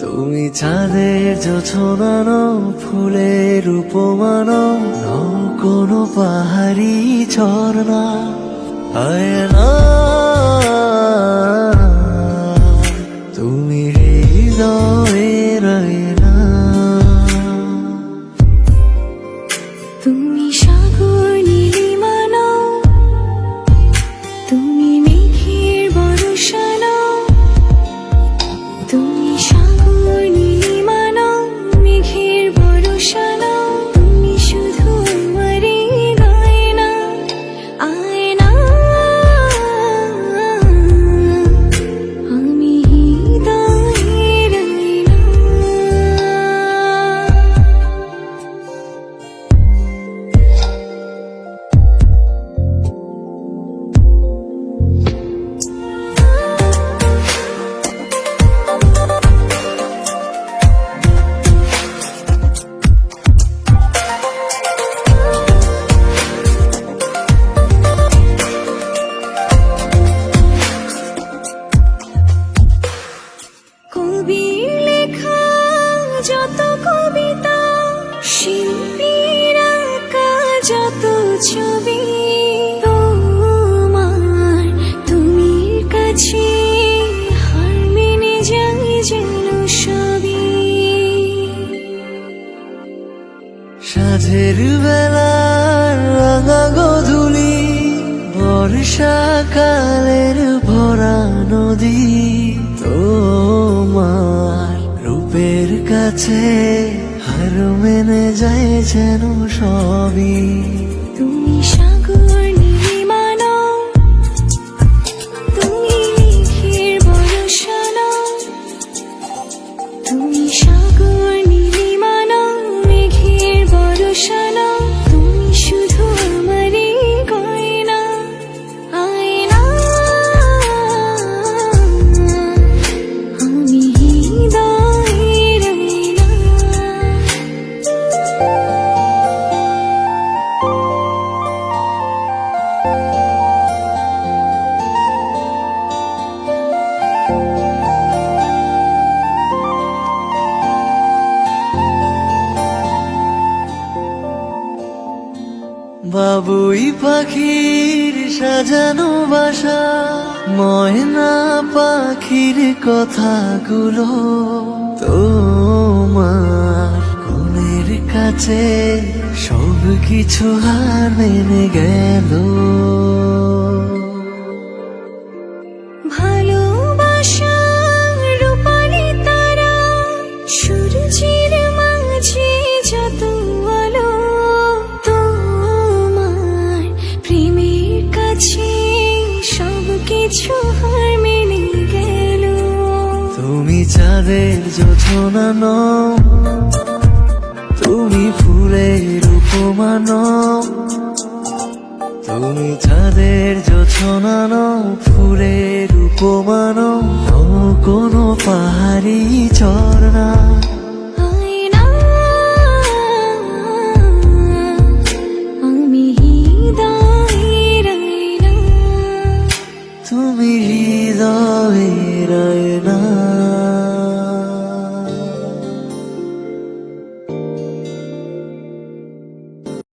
তুমি চাঁদের জোছনানো ফুলের উপমানো নও কোনো পাহাড়ি ঝর্ণা। আয়না তুমি হৃদয়ের যত ছবি তোমার তুমি কাছে হার মেনে যাই যেন সবই। সাঝের বেলার রাঙা গধুলি বর্ষাকালের ভরা নদী তোমার রূপের কাছে মেনে যায় যেন সবই। তুমি সাগর বাবুই পাখির সাজানো বাসা, ময়না পাখির কথাগুলো তোমার কোনের কাছে সব কিছু হার মেনে গেল। তুমি যোজনা ন নও। তুমি ফুলের রূপমান তুমি চাঁদের যোজনা নও, ফুলের রূপমান কোনো পাহাড়ি ঝর্ণা।